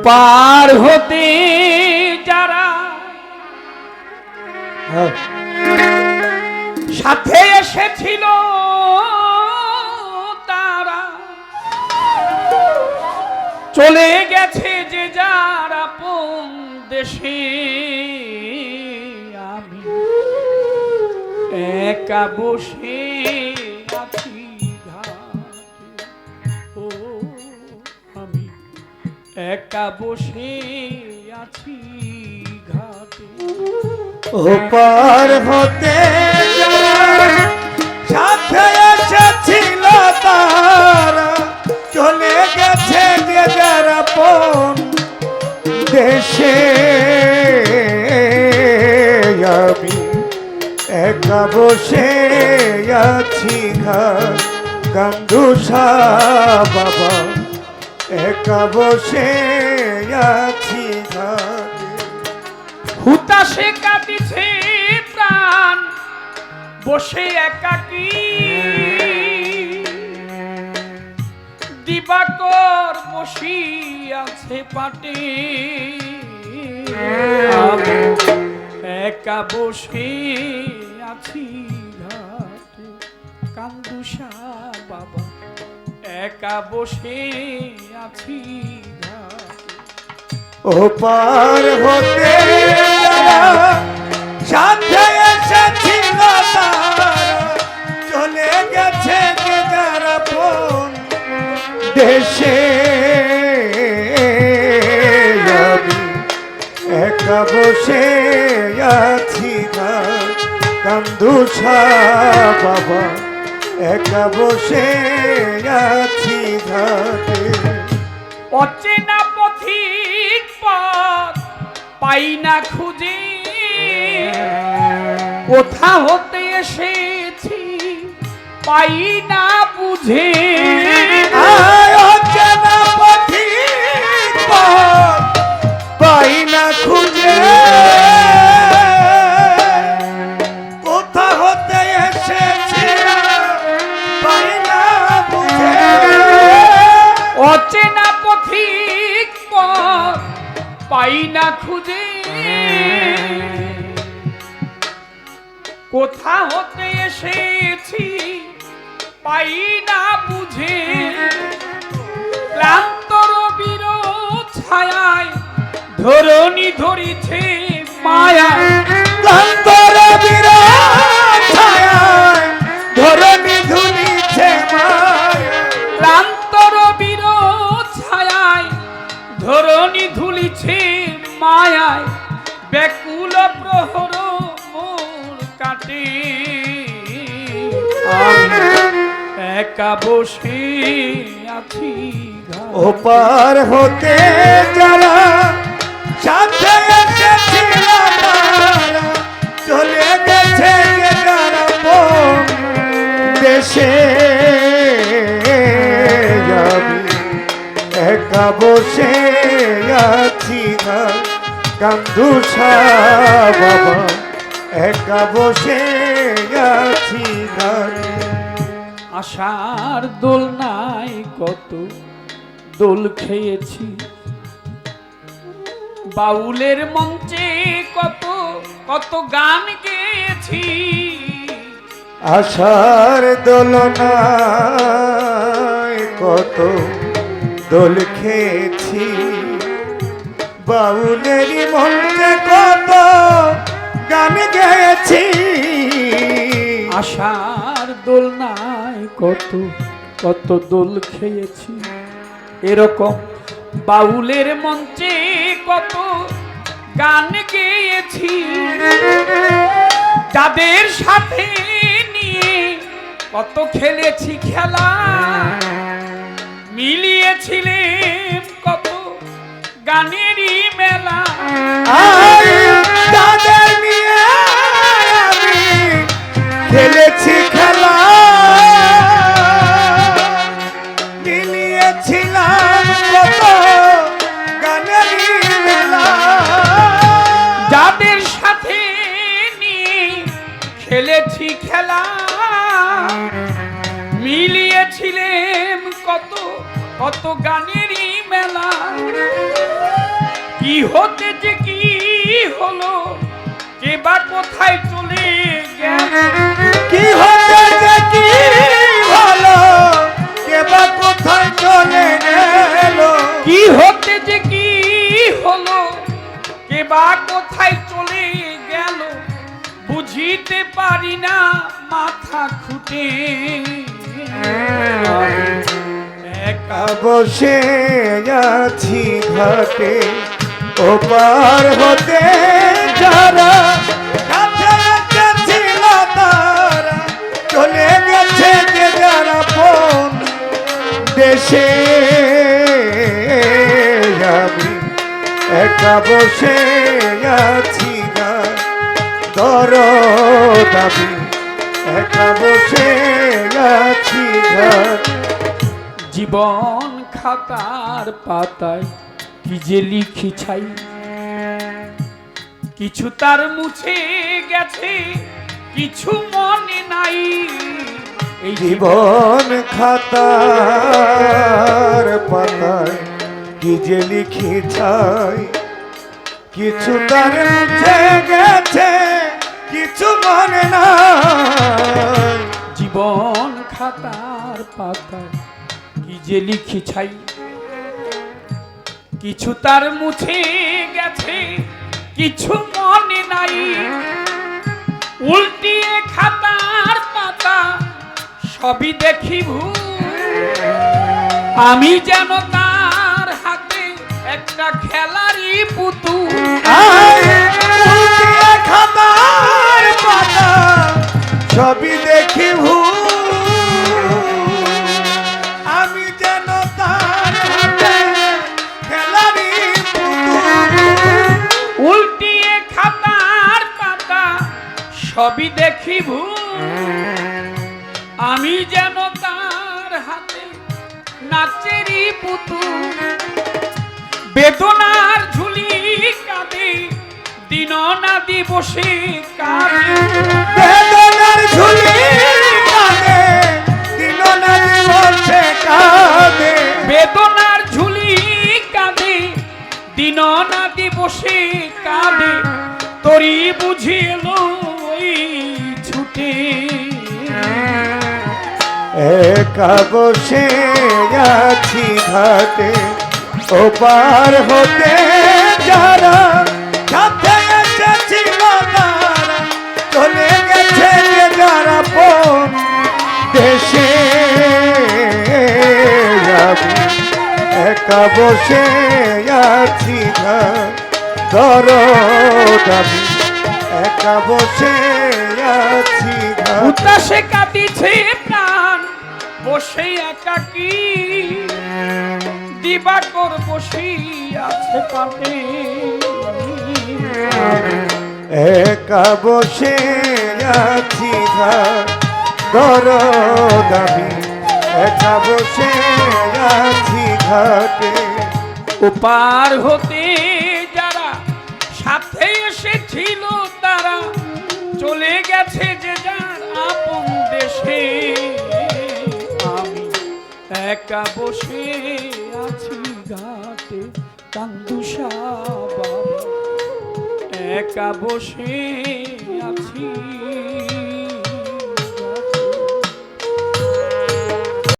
ওপার হতে যারা হ্যাঁ, সাথে এসেছিল তারা। চলে গেছে যে যারা আপন দেশে আমি। একা বসে একা বসে আছি ঘাটে। ওপার হতে সাথে এসেছিল তারা। চলে গেছে যে যারা পন দেশে। আমি একা বসে আছি ঘর গান্ধুসা বাবা। একা বসে আছি হুতাশে কাটিছে প্রাণ, বসে একাকি। দিবাকর বসি আছে পাটে। একা বসে আছি বাবা একা বসে আছি ঘাটে ওপার হতে চলে গেছে দেশে একা বসে আছি কান্দুসা বাবা। একা বসে আছি ঘাটে। অচেনা পথিক পথ পাই না খুঁজে। কোথা হতে এসেছি পাই না বুঝে। অচেনা পথিক পথ পাই না খুঁজে। পাই না খুঁজে। কোথা হতে এসেছি পাই না বুঝে। ক্লান্ত বীর ছায়ায় ধরণী ধরিছে মায়া। ওপার হতে যারা সাথে এসেছিল চলে গেছে যারা দেশে যাবি। একা বসে আছি কান্দুসা বাবা। একা বসে আছি ঘরে আশার দোল নাই কত, দোল খেয়েছি। বাউলের মঞ্চে কত কত গান গেয়েছি। আশার দোলনায় কত, দোল খেয়েছি। বাউলের মধ্যে কত কত দোল খেয়েছি। এরকম বাউলের মঞ্চে কত গান গেয়েছি। যাদের সাথে নিয়ে কত খেলেছি খেলা। মিলিয়েছিলেন কত গানেরই মেলা। তাদের খেলেছি মিলিয়েছিলেন কত কত গানেরই মেলা। কি হতে যে কি হলো কে বা কোথায় চলে গেল কি হতে যে কি হলো কে বা কোথায় চলে গেল? কি হতে যে কি হলো কে বা কোথায় চলে গেল? বুঝিতে পারি না মাথা খুঁটে। একা বসে যাচ্ছি ঘাটে, ওপার হতে যারা চলে গেছে যে যারা কোন দেশে। আমি একা বসে আছি গা দর দাবি একা বসে আছি জীবন খাতার পাতায় কি যে লিখি ছাই। কিছু তার মুছে গেছে কিছু মনে নাই। এই জীবন খাতার পাতায় কি যে লিখি ছাই। কিছু তার মুছে গেছে কিছু মনে নাই। জীবন খাতার পাতায়। কি যে লিখি ছাই। কিছু তার মুছে গেছে কিছু মনে নাই। উল্টিয়ে খাতার পাতা সবই দেখি আমি যেন তার হাতে একটা খেলারই পুতুল। খাতার পাতা। ছবি দেখি আমি যেন তার হাতে খেলারি পুতুল। উল্টিয়ে খাতার পাতা সবই দেখি আমি যেন তার হাতে নাচেরই পুতুল। বেদনার ঝুলি কাঁদে দিন না দিবসে কাঁদে বেদনার ঝুলি কাঁদে দিবসে দিন না কাঁদে। তরি বুঝিল ওই ছুটে। একা বসে আছি ঘাটে ওপার হতে যারা বসে আছি ঘাট ধর দাবি একা বসে আছি ঘাট উতাসে কাঁদিছে প্রাণ বসে একাকি দিবাকর বসে আছে পাবে একা বসে আছি ঘর দাবি একা বসে আছি ঘাটে। ওপার হতে যারা সাথে এসেছিল তারা চলে গেছে যে যার আপন দেশে। আমি একা বসে আছি ঘাটে কান্দুসা বাবা একা বসে আছি